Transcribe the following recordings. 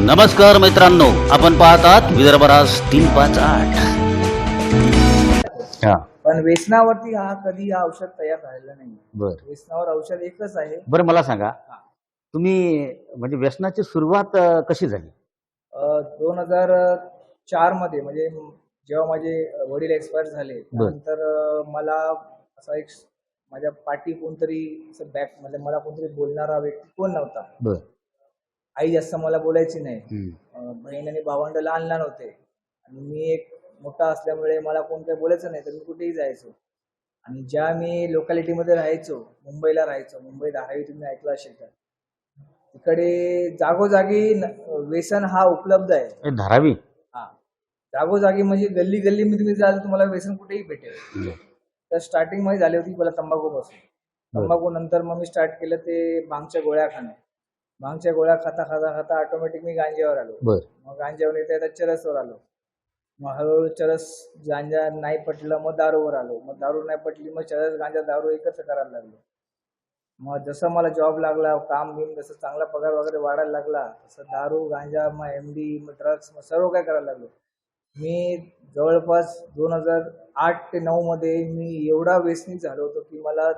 नमस्कार मित्रांनो आपण पाहतात विदर्भराज तीन पाच आठ. पण व्यसनावरती हा कधी हा औषध तयार झालेला नाही. बर. व्यसनावर औषध एकच आहे. बरं मला सांगा तुम्ही म्हणजे व्यसनाची सुरुवात अं, कशी झाली? दोन हजार चारमध्ये म्हणजे जेव्हा माझे वडील एक्सपायर झाले बर. त्यानंतर अं, मला असा एक माझ्या पाठी कोणतरी असं बॅक म्हणजे मला कोणतरी बोलणारा व्यक्ती कोण नव्हता. बर. आई जास्त मला बोलायची नाही. बहीण आणि भावंड लहान लहान होते. आणि मी एक मोठा असल्यामुळे मला कोण काही बोलायचं नाही तर मी कुठेही जायचो. आणि ज्या मी लोकॅलिटीमध्ये राहायचो मुंबईला राहायचो मुंबई धारावी तुम्ही ऐकलं असेल तर. तिकडे जागोजागी व्यसन हा उपलब्ध आहे. धारावी? हा. जागोजागी म्हणजे गल्ली गल्लीमध्ये तुम्ही जाल तुम्हाला व्यसन कुठेही भेटेल. तर स्टार्टिंगमध्ये झाली होती मला तंबाखू पासून. तंबाखू नंतर मग मी स्टार्ट केलं ते भांगच्या गोळ्या खाणं भांगच्या गोळ्या खाता खाता खाता ऑटोमॅटिक मी गांजेवर आलो. बर. मग गांजावर येता येता चरसवर आलो. मग हळूहळू चरस गांजा नाही पटलं मग दारूवर आलो. मग दारू नाही पटली मग चरस गांजा दारू एकत्र करायला लागलो. मग जसं मला जॉब लागला काम बिम जसं चांगला पगार वगैरे वाढायला लागला तसं दारू गांजा मग एम डी मग ड्रग्स मग सर्व काय करायला लागलो. मी जवळपास दोन हजार आठ ते नऊ मध्ये मी एवढा व्यसनी झालो होतो की मला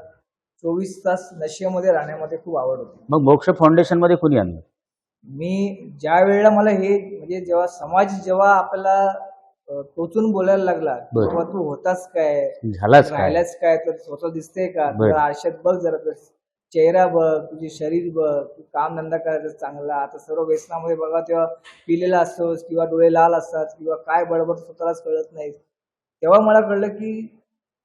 चोवीस तास नशेमध्ये राहण्यामध्ये खूप आवड होती. मग मोक्ष फाउंडेशनमध्ये कोणी आणलं? मी ज्या वेळेला मला हे म्हणजे जेव्हा समाज जेव्हा आपल्याला अ, टोचून बोलायला लागला बरं. तेव्हा तू होतास काय? झालाच काय? राहिलाच काय? तर स्वतः दिसते का? बरं. तुला आरशात बघ जरा तर चेहरा बघ तुझे शरीर बघ तू काम धंदा करायचा चांगला आता सर्व व्यसनामध्ये बघा तेव्हा पिलेला असतोस किंवा डोळे लाल असतात किंवा काय बडबड स्वतःलाच कळत नाही. तेव्हा मला कळलं की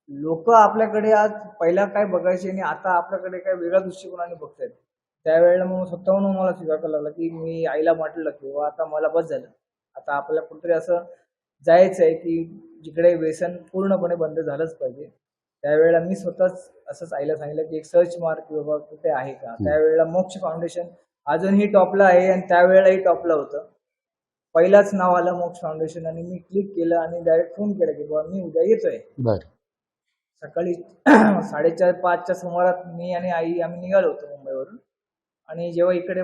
लोक आपल्याकडे आज पहिला काय बघायचे आणि आता आपल्याकडे काय वेगळ्या दृष्टिकोनाने बघतायत. त्यावेळेला मग स्वतःहून मला स्वीकार करायला लागला की मी आईला म्हटलं की "बुवा, आता मला बस झालं. आता आपल्याला कुठेतरी असं जायचं आहे की जिकडे व्यसन पूर्णपणे बंद झालंच पाहिजे. त्यावेळेला मी स्वतःच असंच आईला सांगितलं की एक सर्च मार की बाबा कुठे आहे का? त्यावेळेला मोक्ष फाउंडेशन अजूनही टॉपला आहे आणि त्यावेळेलाही टॉपला होतं. पहिलाच नाव आलं मोक्ष फाउंडेशन आणि मी क्लिक केलं आणि डायरेक्ट फोन केला की बाबा मी उद्या येतोय. सकाळी साडेचार पाचच्या सुमारात मी आणि आई आम्ही निघालो होतो मुंबईवरून आणि जेव्हा इकडे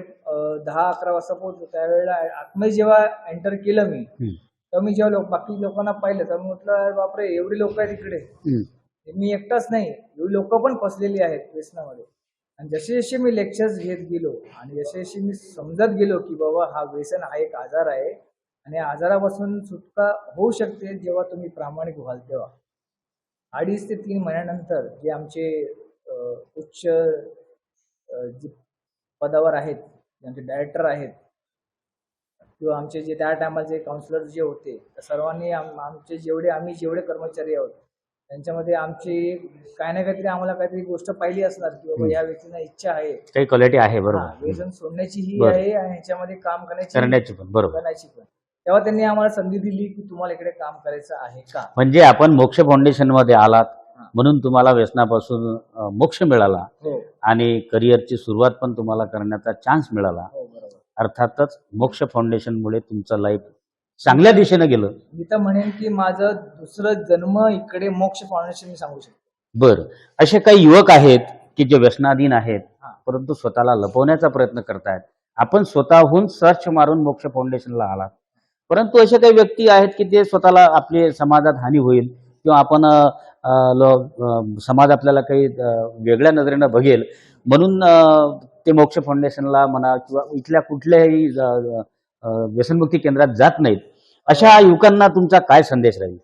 दहा अकरा वाजता पोहोचलो त्यावेळेला आतमध्ये जेव्हा एंटर केलं मी. तेव्हा मी जेव्हा लोक बाकी लोकांना पाहिलं तर मी म्हटलं "अरे बापरे एवढी लोक आहेत इकडे. मी एकटाच नाही एवढी लोक पण फसलेली आहेत व्यसनामध्ये आणि जसे जसे मी लेक्चर्स घेत गेलो आणि जसे जसे मी समजत गेलो की बाबा हा व्यसन हा एक आजार आहे आणि आजारापासून सुटका होऊ शकते जेव्हा तुम्ही प्रामाणिक व्हाल तेव्हा अडीच ते तीन महिन्यानंतर जे आमचे उच्च जे पदावर आहेत आमचे डायरेक्टर आहेत किंवा आमचे जे त्या टायमाचे काउन्सिलर जे होते त्या सर्वांनी आम- आमचे जेवढे आम्ही जेवढे कर्मचारी आहोत त्यांच्यामध्ये आमची काय ना काहीतरी आम्हाला काहीतरी गोष्ट पाहिली असणार की बाबा या व्यक्तीला इच्छा आहे. काही क्वालिटी आहे बरोबर. व्यसन सोडण्याची ही. आहे आणि ह्याच्यामध्ये काम करण्याची करण्याची पण बरोबर. करण्याची पण. तेव्हा त्यांनी आम्हाला संधी दिली की तुम्हाला इकडे काम करायचं आहे का? म्हणजे आपण मोक्ष फाउंडेशनमध्ये आलात. म्हणून तुम्हाला व्यसनापासून मोक्ष मिळाला हो. आणि करिअरची सुरुवात पण तुम्हाला करण्याचा चान्स मिळाला. हो बरोबर. अर्थातच मोक्ष फाउंडेशनमुळे तुमचं लाईफ चांगल्या दिशेनं गेलं. मी तर म्हणेन की माझं दुसरं जन्म इकडे मोक्ष फाउंडेशन मी सांगू शकतो. बरं. असे काही युवक आहेत की जे व्यसनाधीन आहेत. परंतु स्वतःला लपवण्याचा प्रयत्न करतायत. आपण स्वतःहून सर्च मारून मोक्ष फाउंडेशनला आलात. परंतु असे काही व्यक्ती आहेत की ते स्वतःला आपले समाजात हानी होईल किंवा आपण समाज आपल्याला काही वेगळ्या नजरेनं बघेल म्हणून ते मोक्ष फाउंडेशनला म्हणा किंवा इथल्या कुठल्याही व्यसनमुक्ती केंद्रात जात नाहीत. अशा युवकांना तुमचा काय संदेश राहील?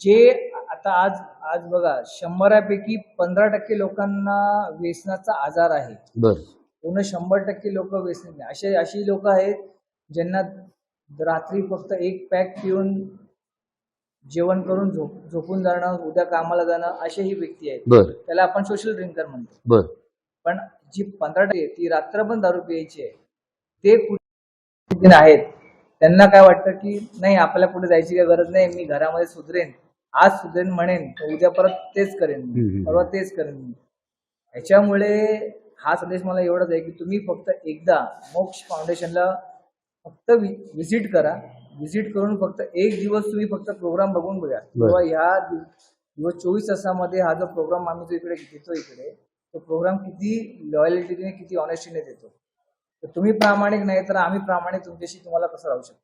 जे आता आज आज बघा शंभरापैकी पंधरा टक्के लोकांना व्यसनाचा आजार आहे. बरं. पूर्ण शंभर टक्के लोक व्यसनी. असे अशी लोक आहेत ज्यांना रात्री फक्त एक पॅक पिऊन जेवण करून झोप झोपून जाणं उद्या कामाला जाणं असेही व्यक्ती आहेत. बरं. त्याला आपण सोशल ड्रिंकर म्हणतो. बरं. पण जी पंधरा टक्के ती रात्र पण दारू प्यायची आहे ते कुठे आहेत? त्यांना काय वाटतं की नाही आपल्याला कुठे जायची काही गरज नाही मी घरामध्ये सुधरेन. आज सुधरेन म्हणेन तर उद्या परत तेच करेन हम्म, मी. हम्म. परवा तेच करेन मी. ह्याच्यामुळे हा संदेश मला एवढाच आहे की तुम्ही फक्त एकदा मोक्ष फाउंडेशनला फक्त व्हिजिट करा. व्हिजिट करून फक्त एक दिवस तुम्ही फक्त प्रोग्राम बघून बघा. किंवा ह्या दिव- दिवस चोवीस तासामध्ये हा जो प्रोग्राम आम्ही जो इकडे देतो इकडे तो प्रोग्राम किती लॉयलिटीने किती ऑनेस्टीने देतो. तर तुम्ही प्रामाणिक नाही तर आम्ही प्रामाणिक तुमच्याशी तुम्हाला कसं राहू शकतो?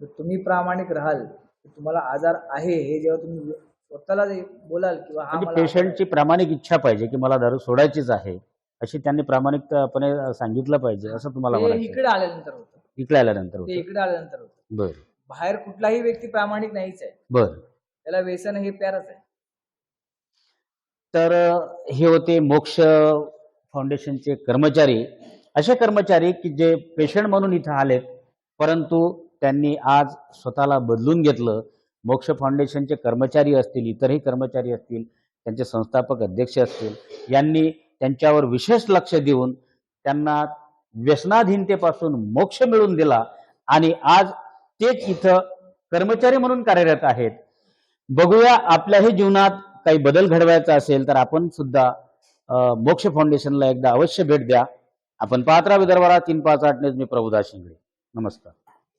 जर तुम्ही प्रामाणिक राहाल तर तुम्हाला आजार आहे हे जेव्हा तुम्ही स्वतःला बोलाल किंवा हा म्हणजे पेशंटची प्रामाणिक इच्छा पाहिजे की मला दारू सोडायचीच आहे अशी त्यांनी प्रामाणिकपणे सांगितलं पाहिजे असं तुम्हाला इकडे आल्यानंतर होतं. इकडे आल्यानंतर ते इकडे आल्यानंतर होतं. बर. बाहेर कुठलाही व्यक्ती प्रामाणिक नाहीच आहे. बर. त्याला व्यसन हे प्यारच आहे. तर हे होते मोक्ष फाउंडेशनचे कर्मचारी. असे कर्मचारी की जे पेशंट म्हणून इथं आलेत परंतु त्यांनी आज स्वतःला बदलून घेतलं. मोक्ष फाउंडेशनचे कर्मचारी असतील इतरही कर्मचारी असतील त्यांचे संस्थापक अध्यक्ष असतील यांनी त्यांच्यावर विशेष लक्ष देऊन त्यांना व्यसनाधीनतेपासून मोक्ष मिळवून दिला आणि आज तेच इथं कर्मचारी म्हणून कार्यरत आहेत. बघूया आपल्याही जीवनात काही बदल घडवायचा असेल तर आपण सुद्धा मोक्ष फाउंडेशनला एकदा अवश्य भेट द्या. आपण पात्रा विदर्भाला तीन पाच आठ मी प्रभुदास शिंगडे. नमस्कार.